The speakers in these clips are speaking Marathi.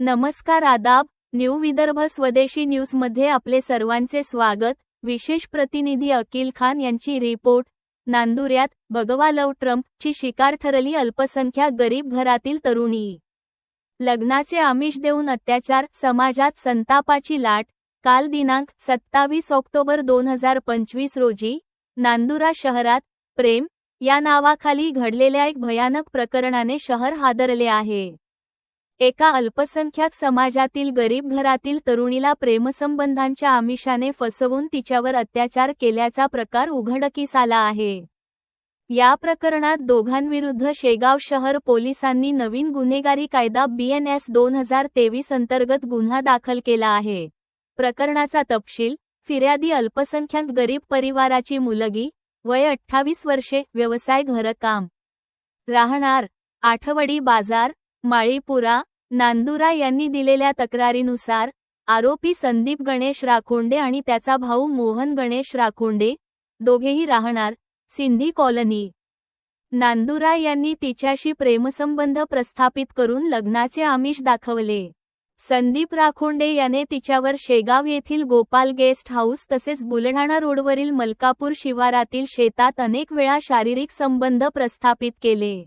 नमस्कार आदाब न्यू विदर्भ स्वदेशी न्यूजमध्ये आपले सर्वांचे स्वागत. विशेष प्रतिनिधी अकिल खान यांची रिपोर्ट. नांदुऱ्यात भगवा लव ट्रम्पची शिकार ठरली अल्पसंख्याक गरीब घरातील तरुणी. लग्नाचे आमिष देऊन अत्याचार समाजात संतापाची लाट. काल दिनांक सत्तावीस ऑक्टोबर दोन हजार पंचवीस रोजी नांदुरा शहरात प्रेम या नावाखाली घडलेल्या एक भयानक प्रकरणाने शहर हादरले आहे. एका अल्पसंख्याक समाजातील गरीब घरातील तरुणीला प्रेमसंबंधांच्या आमिषाने फसवून तिच्यावर अत्याचार केल्याचा प्रकार उघडकीस आला आहे. या प्रकरणात दोघांविरुद्ध शेगाव शहर पोलिसांनी नवीन गुन्हेगारी कायदा बीएनएस दोन हजार तेवीस अंतर्गत गुन्हा दाखल केला आहे. प्रकरणाचा तपशील फिर्यादी अल्पसंख्याक गरीब परिवाराची मुलगी वय अठ्ठावीस वर्षे व्यवसाय घरकाम. राहणार आठवडी बाजार माळीपुरा नांदुरा यांनी दिलेल्या तक्रारीनुसार आरोपी संदीप गणेश राखोंडे आणि त्याचा भाऊ मोहन गणेश राखोंडे दोघेही राहणार सिंधी कॉलनी. नांदुरा यांनी तिच्याशी प्रेमसंबंध प्रस्थापित करून लग्नाचे आमिष दाखवले. संदीप राखोंडे याने तिच्यावर शेगाव येथील गोपाल गेस्ट हाऊस तसेच बुलढाणा रोडवरील मलकापूर शिवारातील शेतात अनेक वेळा शारीरिक संबंध प्रस्थापित केले.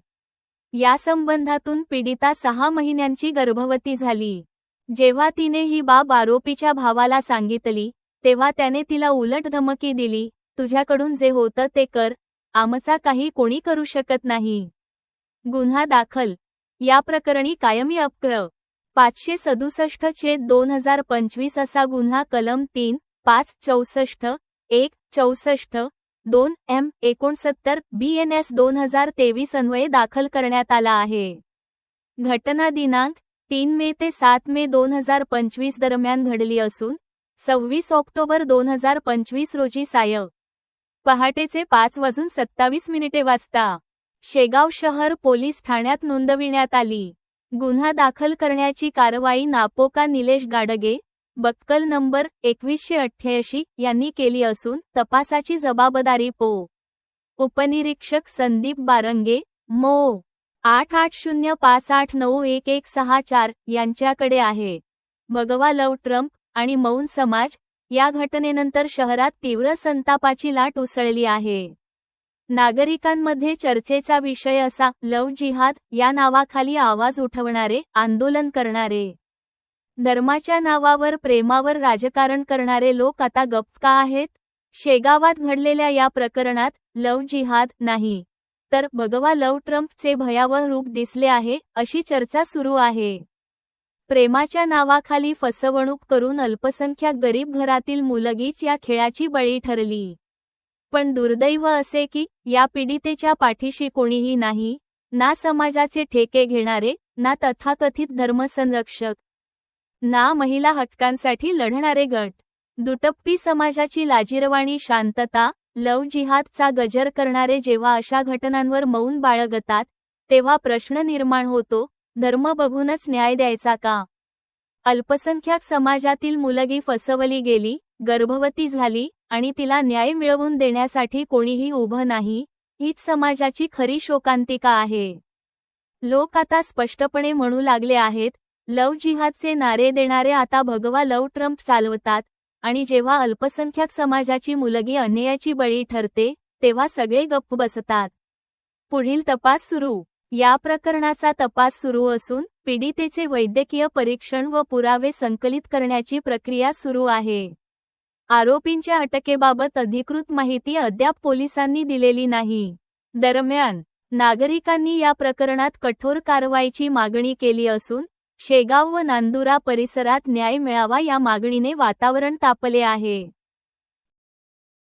या संबंधातून पीडिता सहा महिन्यांची गर्भवती झाली. जेव्हा तिने ही बाब आरोपीच्या भावाला सांगितली तेव्हा त्याने तिला उलट धमकी दिली तुझ्याकडून जे होतं ते कर आमचा काही कोणी करू शकत नाही. गुन्हा दाखल. या प्रकरणी कायमी अप्र पाचशे सदुसष्ट छेद दोन हजार पंचवीस असा गुन्हा कलम तीन पाच चौसष्ट एक चौसष्ट दोन एम एकोणसत्तर बी एन एस दोन हजार तेवीस अन्वये दाखल करण्यात आला आहे. घटना दिनांक तीन मे ते सात मे दोन हजार पंचवीस दरम्यान घडली असून सव्वीस ऑक्टोबर दोन हजार पंचवीस रोजी साय. पहाटेचे पाच वाजून सत्तावीस मिनिटे वाजता शेगाव शहर पोलीस ठाण्यात नोंदविण्यात आली. गुन्हा दाखल करण्याची कारवाई नापोका निलेश गाडगे बक्कल नंबर एकवीसशे अठ्ठ्याऐंशी यांनी केली असून तपासाची जबाबदारी पो. उपनिरीक्षक संदीप बारंगे मो. आठ आठ शून्य पाच आठ नऊ एक एक सहा चार यांच्याकडे आहे. भगवा लव ट्रम्प आणि मौन समाज या घटनेनंतर शहरात तीव्र संतापाची लाट उसळली आहे. नागरिकांमध्ये चर्चेचा विषय असा लव जिहाद या नावाखाली आवाज उठवणारे आंदोलन करणारे. धर्माच्या नावावर प्रेमावर राजकारण करणारे लोक आता गप्प का आहेत? शेगावात घडलेल्या या प्रकरणात लव जिहाद नाही. तर भगवा लव ट्रम्पचे भयावह रूप दिसले आहे अशी चर्चा सुरू आहे. प्रेमाच्या नावाखाली फसवणूक करून अल्पसंख्याक गरीब घरातील मुलगीच या खेळाची बळी ठरली. पण दुर्दैव असे की या पीडितेच्या पाठीशी कोणीही नाही ना समाजाचे ठेके घेणारे ना तथाकथित धर्मसंरक्षक ना महिला हक्कांसाठी लढणारे गट. दुटप्पी समाजाची लाजीरवाणी शांतता लव जिहादचा गजर करणारे जेव्हा अशा घटनांवर मौन बाळगतात तेव्हा प्रश्न निर्माण होतो धर्म बघूनच न्याय द्यायचा का? अल्पसंख्याक समाजातील मुलगी फसवली गेली गर्भवती झाली आणि तिला न्याय मिळवून देण्यासाठी कोणीही उभं नाही हीच समाजाची खरी शोकांतिका आहे. लोक आता स्पष्टपणे म्हणू लागले आहेत लव जिहादचे नारे देणारे आता भगवा लव ट्रम्प चालवतात आणि जेव्हा अल्पसंख्याक समाजाची मुलगी अन्यायाची बळी ठरते तेव्हा सगळे गप्प बसतात. पुढील तपास सुरू. या प्रकरणाचा तपास सुरू असून पीडितेचे वैद्यकीय परीक्षण व पुरावे संकलित करण्याची प्रक्रिया सुरू आहे. आरोपींच्या अटकेबाबत अधिकृत माहिती अद्याप पोलिसांनी दिलेली नाही. दरम्यान नागरिकांनी या प्रकरणात कठोर कारवाईची मागणी केली असून शेगाव व नांदुरा परिसरात न्याय मिळावा या मागणीने वातावरण तापले आहे.